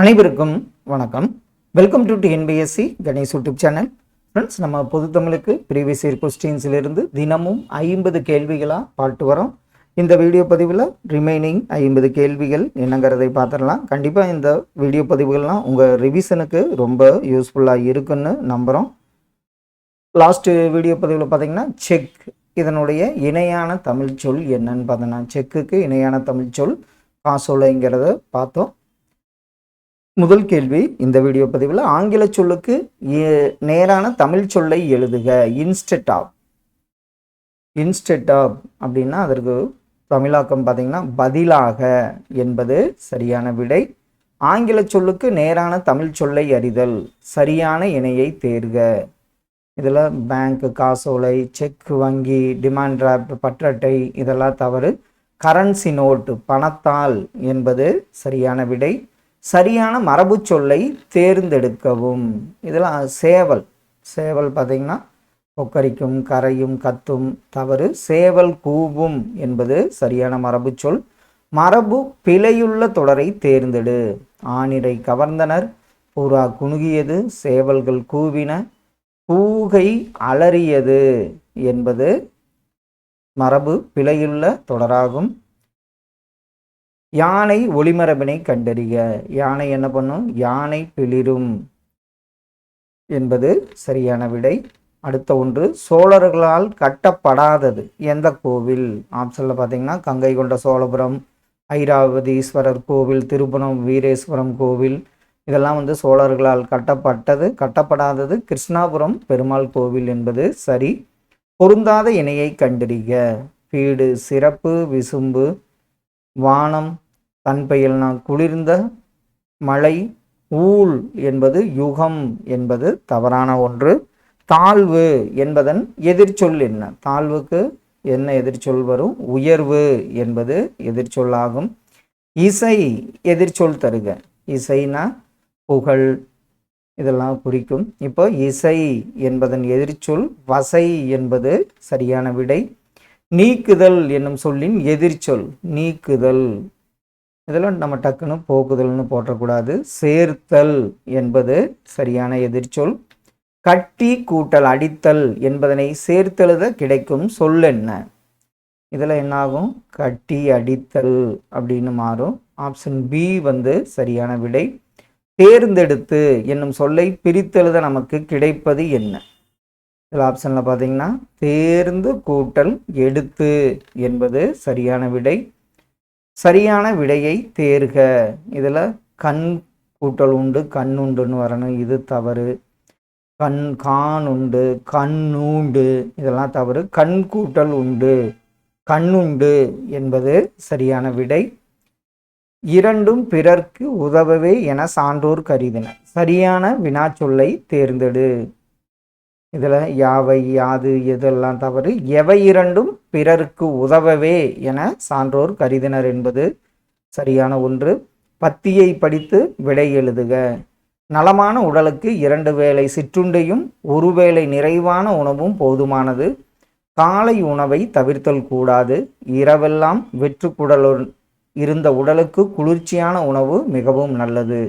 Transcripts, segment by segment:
அனைவருக்கும் வணக்கம். Welcome to NPSC Ganesh YouTube channel friends நம்ம பொது தமிழுக்கு ப்ரீவியஸ் இயர் கொஸ்டின்ஸிலிருந்து தினமும் ஐம்பது கேள்விகளாக பாட்டு வரோம். இந்த வீடியோ பதிவில் ரிமைனிங் ஐம்பது கேள்விகள் என்னங்கிறதை பார்த்துடலாம். கண்டிப்பாக இந்த வீடியோ பதிவுகள்லாம் உங்கள் ரிவிஷனுக்கு ரொம்ப யூஸ்ஃபுல்லாக இருக்குன்னு நம்புகிறோம் லாஸ்ட்டு வீடியோ பதிவில் பார்த்தீங்கன்னா செக் இதனுடைய இணையான தமிழ் சொல் என்னன்னு பார்த்தோன்னா செக்குக்கு இணையான தமிழ் சொல் காசோலைங்கிறத பார்த்தோம். முதல் கேள்வி இந்த வீடியோ பதிவில் ஆங்கில சொல்லுக்கு ஏ- நேரான தமிழ் சொல்லை எழுதுக. இன்ஸ்டெட் ஆப் இன்ஸ்டெட் ஆப் அப்படின்னா அதற்கு தமிழாக்கம் பார்த்தீங்கன்னா பதிலாக என்பது சரியான விடை. ஆங்கில சொல்லுக்கு நேரான தமிழ் சொல்லை அறிதல் சரியான இணையை தேர்க. இதில் பேங்க் காசோலை செக் வங்கி டிமாண்ட் டிராஃப்ட் பற்றட்டை இதெல்லாம் தவறு. கரன்சி நோட்டு பணத்தால் என்பது சரியான விடை. சரியான மரபு சொல்லை தேர்ந்தெடுக்கவும். இதெல்லாம் சேவல். சேவல் பார்த்தீங்கன்னா கொக்கரிக்கும் கரையும் கத்தும் தவறு சேவல் கூவும் என்பது சரியான மரபு சொல். மரபு பிழையுள்ள தொடரை தேர்ந்தெடு. ஆணிரை கவர்ந்தனர் புறா குணுகியது சேவல்கள் கூவின கூகை அலறியது என்பது மரபு பிழையுள்ள தொடராகும். யானை ஒளிமரபினை கண்டறிக. யானை என்ன பண்ணும்? யானை பிளிரும் என்பது சரியான விடை. அடுத்த ஒன்று சோழர்களால் கட்டப்படாதது. எந்த கோவில்? ஆப்ஷனில் பார்த்தீங்கன்னா கங்கை கொண்ட சோழபுரம் ஐராவதீஸ்வரர் கோவில் திருப்புரம் வீரேஸ்வரம் கோவில். இதெல்லாம் வந்து சோழர்களால் கட்டப்பட்டது. கட்டப்படாதது கிருஷ்ணாபுரம் பெருமாள் கோவில் என்பது சரி. பொருந்தாத இணையை கண்டறிக. பீடு சிறப்பு விசும்பு வானம் தன்பெயல்னா குளிர்ந்த மழை ஊழ் என்பது யுகம் என்பது தவறான ஒன்று. தாழ்வு என்பதன் எதிர்ச்சொல் என்ன? தாழ்வுக்கு என்ன எதிர்ச்சொல் வரும்? உயர்வு என்பது எதிர்ச்சொல்லாகும். இசை எதிர்ச்சொல் தருக. இசைனா புகழ். இதெல்லாம் குறிக்கும். இப்போ இசை என்பதன் எதிர்ச்சொல் வசை என்பது சரியான விடை. நீக்குதல் என்னும் சொல்லின் எதிர்ச்சொல். நீக்குதல். இதெல்லாம் நம்ம டக்குன்னு போக்குதல்னு போற்றக்கூடாது. சேர்த்தல் என்பது சரியான எதிர்ச்சொல். கட்டி கூட்டல் அடித்தல் என்பதனை சேர்த்தெழுத கிடைக்கும் சொல் என்ன? இதில் என்னாகும்? கட்டி அடித்தல் அப்படின்னு மாறும். ஆப்ஷன் பி வந்து சரியான விடை. தேர்ந்தெடுத்து என்னும் சொல்லை பிரித்தெழுத நமக்கு கிடைப்பது என்ன? இதில் ஆப்ஷனில் பார்த்தீங்கன்னா தேர்ந்து கூட்டல் எடுத்து என்பது சரியான விடை. சரியான விடையை தேர்க. இதில் கண் கூட்டல் உண்டு கண் உண்டுன்னு வரணும். இது தவறு. கண் கான் உண்டு கண்ணூண்டு இதெல்லாம் தவறு. கண் கூட்டல் உண்டு கண்ணுண்டு என்பது சரியான விடை. இரண்டும் பிறர்க்கு உதவவே என சான்றோர் கருதின சரியான வினாச்சொல்லை தேர்ந்தெடு. இதில் யாவை யாது எதெல்லாம் தவறு எவை இரண்டும் பிறருக்கு உதவவே என சான்றோர் கருதினர் என்பது சரியான ஒன்று. பத்தியை படித்து விடை எழுதுக. நலமான உடலுக்கு இரண்டு வேளை சிற்றுண்டையும் ஒருவேளை நிறைவான உணவும் போதுமானது. காலை உணவை தவிர்த்தல் கூடாது. இரவெல்லாம் வெற்றுக்குடலுடன் இருந்த உடலுக்கு குளிர்ச்சியான உணவு மிகவும் நல்லது.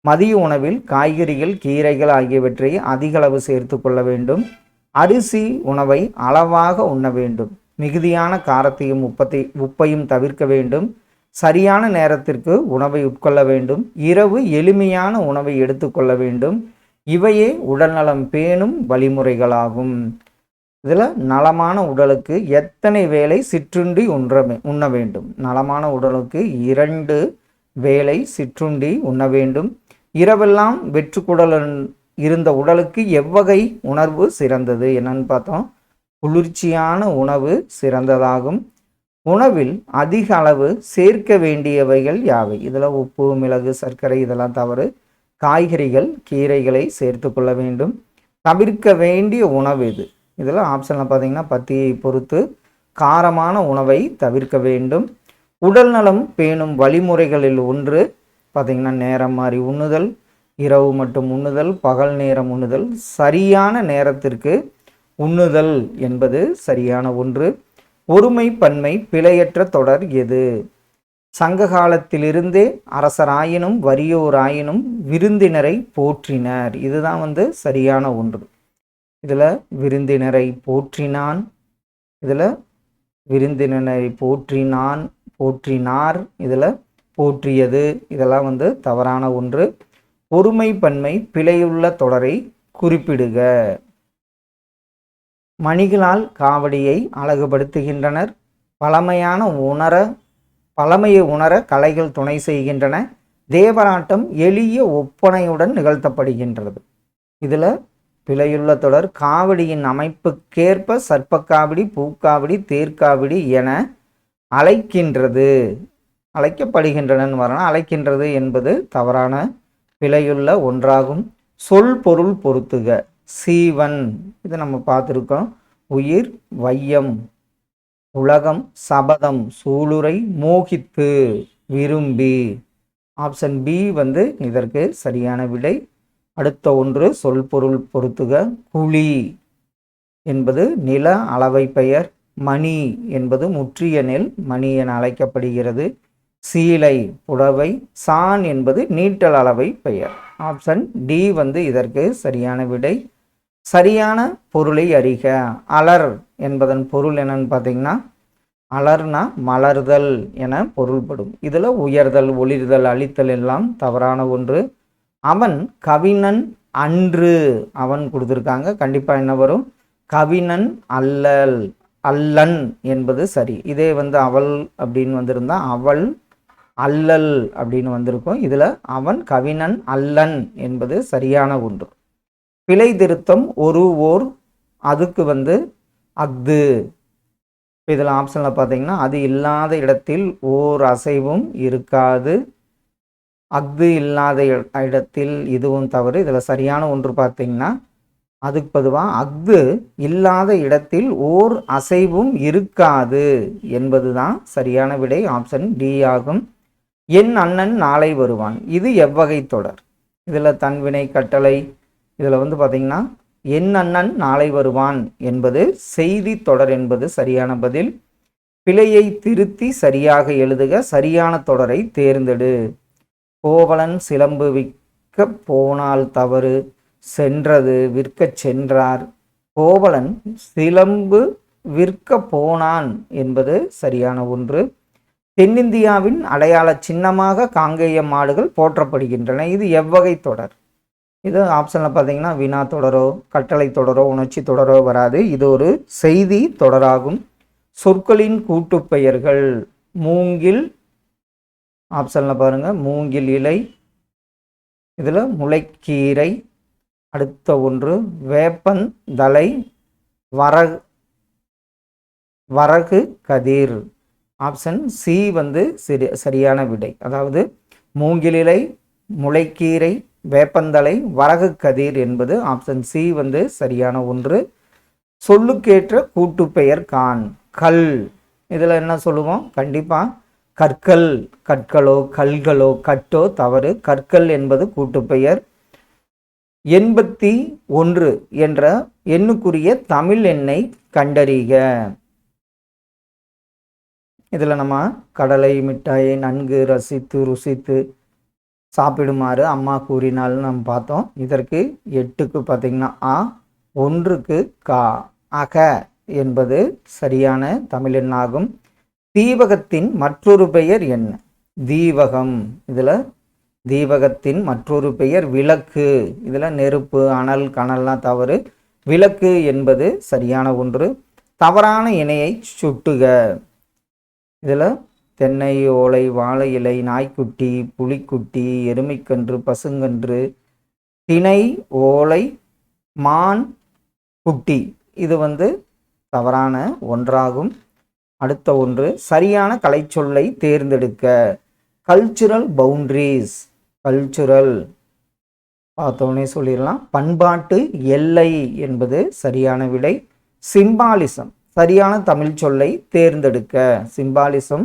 மதிய உணவில் காய்கறிகள் கீரைகள் ஆகியவற்றை அதிக அளவு சேர்த்து கொள்ள வேண்டும். அரிசி உணவை அளவாக உண்ண வேண்டும். மிகுதியான காரத்தையும் உப்பத்தை உப்பையும் தவிர்க்க வேண்டும். சரியான நேரத்திற்கு உணவை உட்கொள்ள வேண்டும். இரவு எளிமையான உணவை எடுத்துக்கொள்ள வேண்டும். இவையே உடல்நலம் பேணும் வழிமுறைகளாகும். இதில் நலமான உடலுக்கு எத்தனை வேளை சிற்றுண்டி உண்ண உண்ண வேண்டும். நலமான உடலுக்கு இரண்டு வேளை சிற்றுண்டி உண்ண வேண்டும். இரவெல்லாம் வெற்றுக்குடல் இருந்த உடலுக்கு எவ்வகை உணர்வு சிறந்தது? என்னன்னு பார்த்தோம். குளிர்ச்சியான உணவு சிறந்ததாகும். உணவில் அதிக அளவு சேர்க்க வேண்டியவைகள் யாவை? இதில் உப்பு மிளகு சர்க்கரை இதெல்லாம் தவறு. காய்கறிகள் கீரைகளை சேர்த்து கொள்ள வேண்டும். தவிர்க்க வேண்டிய உணவு இது இதில் ஆப்ஷனில் பார்த்தீங்கன்னா பத்தியை பொறுத்து காரமான உணவை தவிர்க்க வேண்டும். உடல் நலம் பேணும் வழிமுறைகளில் ஒன்று பார்த்திங்கன்னா நேரம் மாறி உண்ணுதல் இரவு மட்டும் உண்ணுதல் பகல் நேரம் உண்ணுதல். சரியான நேரத்திற்கு உண்ணுதல் என்பது சரியான ஒன்று. ஒருமை பன்மை பிழையற்ற தொடர் எது? சங்க காலத்திலிருந்தே அரசராயினும் வறியோராயினும் விருந்தினரை போற்றினர். இதுதான் வந்து சரியான ஒன்று. இதில் விருந்தினரை போற்றினான் இதில் விருந்தினரை போற்றினான் போற்றினார் இதில் போற்றியது. இதெல்லாம் வந்து தவறான ஒன்று. ஒருமை பன்மை பிழையுள்ள தொடரை குறிப்பிடுக. மணிகளால் காவடியை அழகுபடுத்துகின்றனர். பழமையான உணர பழமையை உணர கலைகள் துணை செய்கின்றன. தேவராட்டம் எளிய ஒப்பனையுடன் நிகழ்த்தப்படுகின்றது. இதில் பிழையுள்ள தொடர் காவடியின் அமைப்புக்கேற்ப சர்ப்பக்காவடி பூக்காவடி தேர்க்காவடி என அழைக்கின்றது. அழைக்கப்படுகின்றனன்னு வரணும் அழைக்கின்றது என்பது தவறான விலையுள்ள ஒன்றாகும். சொல் பொருள் பொருத்துக. சீவன். இதை நம்ம பார்த்துருக்கோம். உயிர் வையம் உலகம் சபதம் சூளுரை மோகித்து விரும்பி. ஆப்ஷன் பி வந்து இதற்கு சரியான விடை. அடுத்த ஒன்று சொல் பொருள் பொருத்துக. குழி என்பது நில அளவை பெயர். மணி என்பது முற்றிய நெல். மணி என அழைக்கப்படுகிறது. சீலை புடவை சான் என்பது நீட்டல் அளவை பெயர். ஆப்ஷன் டி வந்து இதற்கு சரியான விடை. சரியான பொருளை அறிக. அலர் என்பதன் பொருள் என்னன்னு பார்த்தீங்கன்னா அலர்னா மலர்தல் என பொருள்படும். இதில் உயர்தல் ஒளிர்தல் அழித்தல் எல்லாம் தவறான ஒன்று. அவன் கவினன் அன்று அவன் கொடுத்துருக்காங்க. கண்டிப்பாக என்ன வரும்? கவினன் அல்லல் அல்லன் என்பது சரி. இதே வந்து அவள் அப்படின்னு வந்திருந்தா அவள் அல்லல் அப்படின்னு வந்திருக்கும். இதில் அவன் கவினன் அல்லன் என்பது சரியான ஒன்று. பிழை திருத்தம் ஒரு ஓர் அதுக்கு வந்து அஃது. இதில் ஆப்ஷனில் பார்த்தீங்கன்னா அது இல்லாத இடத்தில் ஓர் அசைவும் இருக்காது. அஃது இல்லாத இடத்தில் இதுவும் தவறு. இதில் சரியான ஒன்று பார்த்தீங்கன்னா அதுக்கு பொதுவாக அஃது இல்லாத இடத்தில் ஓர் அசைவும் இருக்காது என்பது தான் சரியான விடை. ஆப்ஷன் டி ஆகும். என் அண்ணன் நாளை வருவான். இது எவ்வகை தொடர். இதில் தன்வினை கட்டளை இதில் வந்து பார்த்தீங்கன்னா என் அண்ணன் நாளை வருவான் என்பது செய்தி தொடர் என்பது சரியான பதில். பிழையை திருத்தி சரியாக எழுதுக சரியான தொடரை தேர்ந்தெடு. கோவலன் சிலம்பு விற்க போனால் தவறு சென்றது விற்கச் சென்றார். கோவலன் சிலம்பு விற்க போனான் என்பது சரியான ஒன்று. தென்னிந்தியாவின் அடையாள சின்னமாக காங்கேய மாடுகள் போற்றப்படுகின்றன. இது எவ்வகை தொடர்? இது ஆப்ஷனில் பார்த்தீங்கன்னா வினா தொடரோ கட்டளை தொடரோ உணர்ச்சி தொடரோ வராது. இது ஒரு செய்தி தொடராகும். சொற்களின் கூட்டுப்பெயர்கள். மூங்கில் ஆப்ஷனில் பாருங்கள் மூங்கில் இலை இதில் முளைக்கீரை அடுத்த ஒன்று வேப்பந்தலை வரகு வரகு கதிர். ஆப்ஷன் சி வந்து சரி சரியான விடை. அதாவது மூங்கிலிலை முளைக்கீரை வேப்பந்தலை வரகு கதிர் என்பது ஆப்ஷன் சி வந்து சரியான ஒன்று. சொல்லுக்கேற்ற கூட்டுப்பெயர் கான் கல். இதில் என்ன சொல்லுவோம்? கண்டிப்பாக கற்கள் கற்களோ கல்களோ கட்டோ தவறு. கற்கள் என்பது கூட்டுப்பெயர். எண்பத்தி ஒன்று என்ற எண்ணுக்குரிய தமிழ் எண்ணை கண்டறிக. இதில் நம்ம கடலை மிட்டாயை நன்கு ரசித்து ருசித்து சாப்பிடுமாறு அம்மா கூறினால்னு நம்ம பார்த்தோம். இதற்கு எட்டுக்கு பார்த்திங்கன்னா ஆ ஒன்றுக்கு கா அக என்பது சரியான தமிழ் எண்ணாகும். தீபகத்தின் மற்றொரு பெயர் என்ன? தீபகம் இதில் தீபகத்தின் மற்றொரு பெயர் விளக்கு. இதில் நெருப்பு அனல் கனல்லாம் தவறு. விளக்கு என்பது சரியான ஒன்று. தவறான இணையை சுட்டுக. இதில் தென்னை ஓலை வாழை இலை நாய்க்குட்டி புலிக்குட்டி எருமைக்கன்று பசுங்கன்று திணை ஓலை மான் குட்டி. இது வந்து தவறான ஒன்றாகும். அடுத்த ஒன்று சரியான கலைச்சொல்லை தேர்ந்தெடுக்க. கல்ச்சுரல் பவுண்ட்ரிஸ் கல்ச்சுரல் பார்த்தோன்னே சொல்லிடலாம். பண்பாட்டு எல்லை என்பது சரியான விடை. சிம்பாலிசம் சரியான தமிழ் சொல்லை தேர்ந்தெடுக்க. சிம்பாலிசம்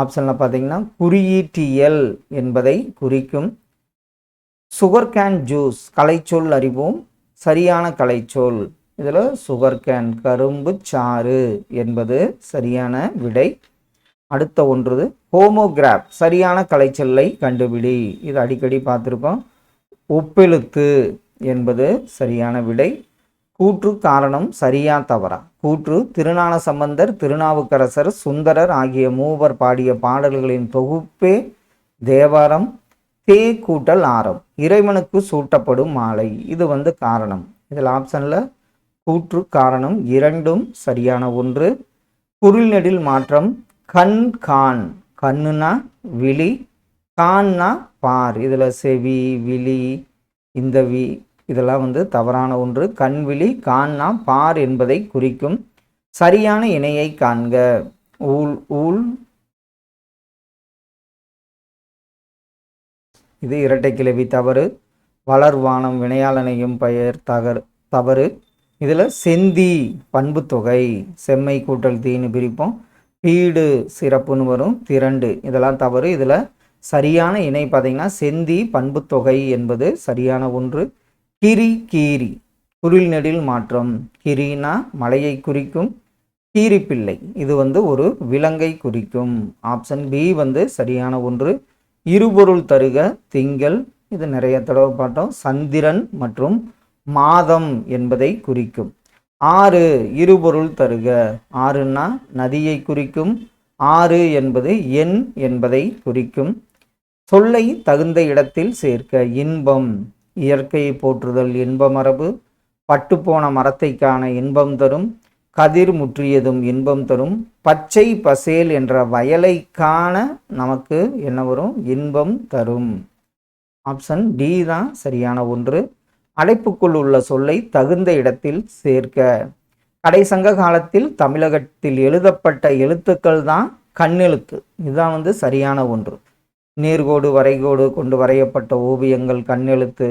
ஆப்ஷனில் பார்த்தீங்கன்னா குறியீட்டியல் என்பதை குறிக்கும். சுகர் கேன் ஜூஸ் கலைச்சொல் அறிவோம். சரியான கலைச்சொல். இதில் சுகர் கேன் கரும்பு சாறு என்பது சரியான விடை. அடுத்த ஒன்று ஹோமோகிராப் சரியான கலைச்சொல்லை கண்டுபிடி. இது அடிக்கடி பார்த்துருக்கோம். ஒப்பெழுத்து என்பது சரியான விடை. கூற்று காரணம் சரியா தவறா? கூற்று திருநாள சம்பந்தர் திருநாவுக்கரசர் சுந்தரர் ஆகிய மூவர் பாடிய பாடல்களின் தொகுப்பே தேவாரம் தே கூட்டல் ஆரம். இறைவனுக்கு சூட்டப்படும் மாலை. இது வந்து காரணம். இதில் ஆப்ஷனில் கூற்று காரணம் இரண்டும் சரியான ஒன்று. குரில்நெடில் மாற்றம் கண் கான். கண்ணுனா விழி கான்னா பார். இதில் செவி விழி இந்த வி இதெல்லாம் வந்து தவறான ஒன்று. கண்விழி கான்னா பார் என்பதை குறிக்கும். சரியான இணையை காண்க. ஊல் ஊல் இது இரட்டை கிளவி தவறு. வளர்வானம் வினையாளனையும் பெயர் தகர் தவறு. இதில் செந்தி பண்பு தொகை. செம்மை கூட்டல் தீன்னு பிரிப்போம். பீடு சிறப்புன்னு வரும். திரண்டு இதெல்லாம் தவறு. இதில் சரியான இணை பார்த்தீங்கன்னா செந்தி பண்புத்தொகை என்பது சரியான ஒன்று. கிரி கீரி குரில்நெடில் மாற்றம். கிரினா மலையை குறிக்கும் கீரிப்பிள்ளை. இது வந்து ஒரு விலங்கை குறிக்கும். ஆப்ஷன் பி வந்து சரியான ஒன்று. இருபொருள் தருக திங்கள். இது நிறைய தடவை பார்த்தோம். சந்திரன் மற்றும் மாதம் என்பதை குறிக்கும். ஆறு இருபொருள் தருக. ஆறுன்னா நதியை குறிக்கும். ஆறு என்பது எண் என்பதை குறிக்கும். சொல்லை தகுந்த இடத்தில் சேர்க்க இன்பம். இயற்கையை போற்றுதல் இன்பமரபு பட்டுப்போன மரத்தை காண இன்பம் தரும் கதிர் முற்றியதும் இன்பம் தரும் பச்சை பசேல் என்ற வயலை காண நமக்கு என்ன வரும்? இன்பம் தரும். ஆப்ஷன் டி தான் சரியான ஒன்று. அடைப்புக்குள் உள்ள சொல்லை தகுந்த இடத்தில் சேர்க்க. கடைசங்க காலத்தில் தமிழகத்தில் எழுதப்பட்ட எழுத்துக்கள் தான் கண்ணெழுத்து. இதுதான் வந்து சரியான ஒன்று. நேர்கோடு வரைகோடு கொண்டு வரையப்பட்ட ஓவியங்கள் கண்ணெழுத்து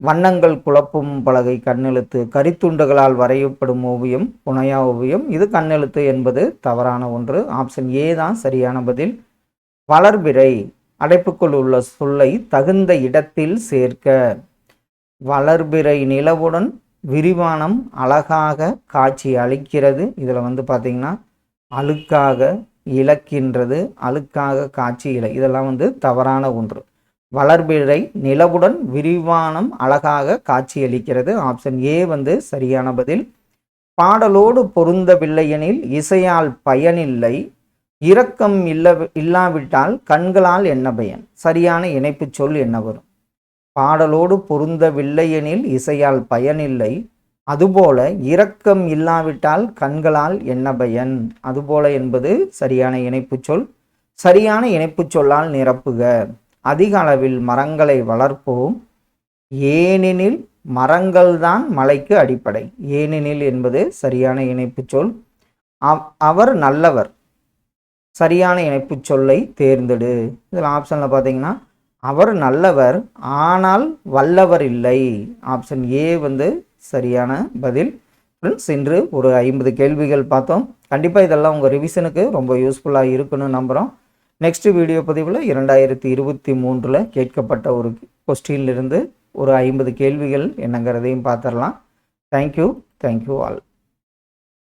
வண்ணங்கள் குழப்பும் பலகை கண்ணெழுத்து கரித்துண்டுகளால் வரையப்படும் ஓவியம் புனையா ஓவியம் இது கண்ணெழுத்து என்பது தவறான ஒன்று. ஆப்ஷன் ஏ தான் சரியான பதில். வளர்பிறை அடைப்புக்குள் உள்ள சொல்லை தகுந்த இடத்தில் சேர்க்க. வளர்பிறை நிலவுடன் விரிவானம் அழகாக காட்சி அளிக்கிறது. இதில் வந்து பார்த்திங்கன்னா அழுக்காக இழக்கின்றது அழுக்காக காட்சி இலை இதெல்லாம் வந்து தவறான ஒன்று. வளர்பிழை நிலவுடன் விரிவானம் அழகாக காட்சியளிக்கிறது ஆப்ஷன் ஏ வந்து சரியான பதில். பாடலோடு பொருந்தவில்லை எனில் இசையால் பயனில்லை. இரக்கம் இல்ல இல்லாவிட்டால் கண்களால் என்ன பயன்? சரியான இணைப்பு சொல் என்ன வரும்? பாடலோடு பொருந்தவில்லை எனில் இசையால் பயனில்லை. அதுபோல இரக்கம் இல்லாவிட்டால் கண்களால் என்ன பயன்? அதுபோல என்பது சரியான இணைப்பு சொல். சரியான இணைப்பு சொல்லால் நிரப்புக. அதிக அளவில் மரங்களை வளர்ப்போம். ஏனெனில் மரங்கள்தான் மலைக்கு அடிப்படை. ஏனெனில் என்பது சரியான இணைப்பு சொல். அவர் நல்லவர். சரியான இணைப்பு சொல்லை தேர்ந்தெடு. இதில் ஆப்ஷனில் பார்த்தீங்கன்னா அவர் நல்லவர் ஆனால் வல்லவர் இல்லை. ஆப்ஷன் ஏ வந்து சரியான பதில். ஃப்ரெண்ட்ஸ் இன்று ஒரு ஐம்பது கேள்விகள் பார்த்தோம். கண்டிப்பாக இதெல்லாம் உங்கள் ரிவிஷனுக்கு ரொம்ப யூஸ்ஃபுல்லாக இருக்குன்னு நம்புகிறோம் நெக்ஸ்ட் வீடியோ பதிவில் இரண்டாயிரத்தி இருபத்தி மூன்றில் கேட்கப்பட்ட ஒரு கொஸ்டின்லேருந்து ஒரு ஐம்பது கேள்விகள் என்னங்கிறதையும் பார்த்துடலாம். Thank you thank you all